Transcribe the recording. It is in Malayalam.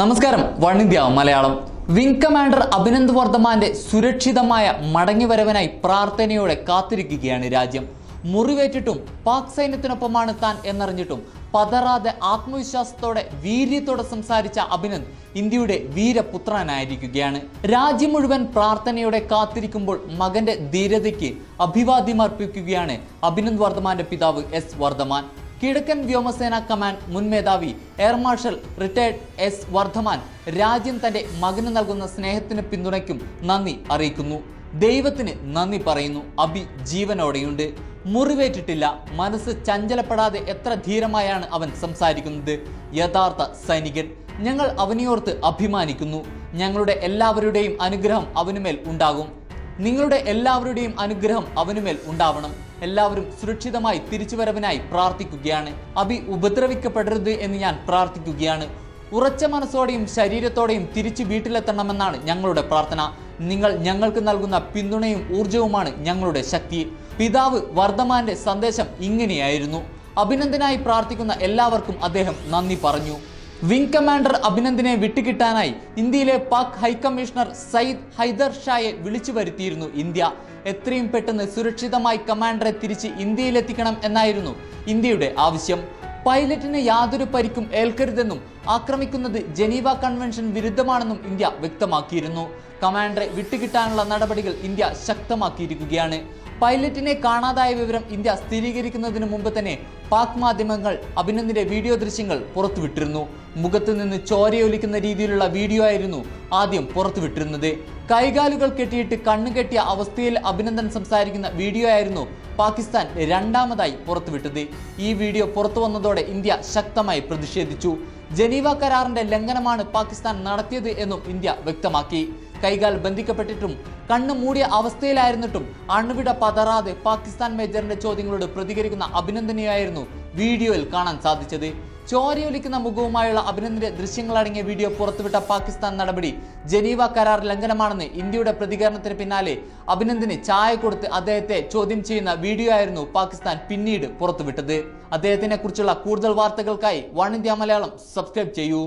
നമസ്കാരം one India Malayalam. Wing commander Abhinand വർദ്ധമാന്റെ സുരക്ഷിതമായ മടങ്ങിവരവനായി പ്രാർത്ഥനയോടെ കാത്തിരിക്കുകയാണ് രാജ്യം. മുറിവേറ്റിട്ടും പാക് സൈന്യത്തിനൊപ്പമാണ് താൻ എന്നറിഞ്ഞിട്ടും പതറാതെ ആത്മവിശ്വാസത്തോടെ വീര്യത്തോടെ സംസാരിച്ച അഭിനന്ദ് ഇന്ത്യയുടെ വീരപുത്രനായിരിക്കുകയാണ്. രാജ്യം മുഴുവൻ പ്രാർത്ഥനയോടെ കാത്തിരിക്കുമ്പോൾ മകന്റെ ധീരതയ്ക്ക് അഭിവാദ്യമർപ്പിക്കുകയാണ് അഭിനന്ദ് വർദ്ധമാന്റെ പിതാവ് എസ് വർദ്ധമാൻ. കിഴക്കൻ വ്യോമസേന കമാൻഡ് മുൻ മേധാവി air marshal retired S Varthaman രാജ്യം തന്റെ മകന് നൽകുന്ന സ്നേഹത്തിന് പിന്തുണയ്ക്കും നന്ദി അറിയിക്കുന്നു. ദൈവത്തിന് നന്ദി പറയുന്നു. അഭി ജീവനോടെയുണ്ട് മുറിവേറ്റിട്ടില്ല. മനസ്സ് ചഞ്ചലപ്പെടാതെ എത്ര ധീരമായാണ് അവൻ സംസാരിക്കുന്നത്. യഥാർത്ഥ സൈനികൻ. ഞങ്ങൾ അവനെയോർത്ത് അഭിമാനിക്കുന്നു. ഞങ്ങളുടെ എല്ലാവരുടെയും അനുഗ്രഹം അവനുമേൽ ഉണ്ടാകും. നിങ്ങളുടെ എല്ലാവരുടെയും അനുഗ്രഹം അവനുമേൽ ഉണ്ടാവണം. എല്ലാവരും സുരക്ഷിതമായി തിരിച്ചുവരവിനായി പ്രാർത്ഥിക്കുകയാണ്. അഭി ഉപദ്രവിക്കപ്പെടരുത് എന്ന് ഞാൻ പ്രാർത്ഥിക്കുകയാണ്. ഉറച്ച മനസ്സോടെയും ശരീരത്തോടെയും തിരിച്ചു വീട്ടിലെത്തണമെന്നാണ് ഞങ്ങളുടെ പ്രാർത്ഥന. നിങ്ങൾ ഞങ്ങൾക്ക് നൽകുന്ന പിന്തുണയും ഊർജവുമാണ് ഞങ്ങളുടെ ശക്തി. പിതാവ് വർദ്ധമാന്റെ സന്ദേശം ഇങ്ങനെയായിരുന്നു. അഭിനന്ദനായി പ്രാർത്ഥിക്കുന്ന എല്ലാവർക്കും അദ്ദേഹം നന്ദി പറഞ്ഞു. വിംഗ് കമാൻഡർ അഭിനന്ദിനെ വിട്ടുകിട്ടാനായി ഇന്ത്യയിലെ പാക് ഹൈക്കമ്മീഷണർ സയ്യിദ് ഹൈദർ ഷായെ വിളിച്ചു വരുത്തിയിരുന്നു ഇന്ത്യ. എത്രയും പെട്ടെന്ന് സുരക്ഷിതമായി കമാൻഡറെ തിരിച്ച് ഇന്ത്യയിലെത്തിക്കണം എന്നായിരുന്നു ഇന്ത്യയുടെ ആവശ്യം. പൈലറ്റിന് യാതൊരു പരിക്കും ഏൽക്കരുതെന്നും ആക്രമിക്കുന്നത് ജനീവ കൺവെൻഷൻ വിരുദ്ധമാണെന്നും ഇന്ത്യ വ്യക്തമാക്കിയിരുന്നു. കമാൻഡറെ വിട്ടുകിട്ടാനുള്ള നടപടികൾ ഇന്ത്യ ശക്തമാക്കിയിരിക്കുകയാണ്. പൈലറ്റിനെ കാണാതായ വിവരം ഇന്ത്യ സ്ഥിരീകരിക്കുന്നതിന് മുമ്പ് തന്നെ പാക് മാധ്യമങ്ങൾ അഭിനന്ദിന്റെ വീഡിയോ ദൃശ്യങ്ങൾ പുറത്തുവിട്ടിരുന്നു. മുഖത്ത് നിന്ന് ചോരയൊലിക്കുന്ന രീതിയിലുള്ള വീഡിയോ ആയിരുന്നു ആദ്യം പുറത്തുവിട്ടിരുന്നത്. കൈകാലുകൾ കെട്ടിയിട്ട് കണ്ണുകെട്ടിയ അവസ്ഥയിൽ അഭിനന്ദൻ സംസാരിക്കുന്ന വീഡിയോ ആയിരുന്നു പാകിസ്ഥാൻ രണ്ടാമതായി പുറത്തുവിട്ടത്. ഈ വീഡിയോ പുറത്തു വന്നതോടെ ഇന്ത്യ ശക്തമായി പ്രതിഷേധിച്ചു. ജനീവ കരാറിന്റെ ലംഘനമാണ് പാകിസ്ഥാൻ നടത്തിയത് എന്നും ഇന്ത്യ വ്യക്തമാക്കി. കൈകാൽ ബന്ധിക്കപ്പെട്ടിട്ടും കണ്ണു മൂടിയ അവസ്ഥയിലായിരുന്നിട്ടും അണുവിട പതറാതെ പാകിസ്ഥാൻ മേജറിന്റെ ചോദ്യങ്ങളോട് പ്രതികരിക്കുന്ന അഭിനന്ദനെയായിരുന്നു വീഡിയോയിൽ കാണാൻ സാധിച്ചത്. ചോരയൊലിക്കുന്ന മുഖവുമായുള്ള അഭിനന്ദന്റെ ദൃശ്യങ്ങളടങ്ങിയ വീഡിയോ പുറത്തുവിട്ട പാകിസ്ഥാൻ നടപടി ജനീവ കരാർ ലംഘനമാണെന്ന് ഇന്ത്യയുടെ പ്രതികരണത്തിന് പിന്നാലെ അഭിനന്ദന് ചായ കൊടുത്ത് അദ്ദേഹത്തെ ചോദ്യം ചെയ്യുന്ന വീഡിയോ ആയിരുന്നു പാകിസ്ഥാൻ പിന്നീട് പുറത്തുവിട്ടത്. അദ്ദേഹത്തിനെ കുറിച്ചുള്ള കൂടുതൽ വാർത്തകൾക്കായി വൺ ഇന്ത്യ മലയാളം സബ്സ്ക്രൈബ് ചെയ്യൂ.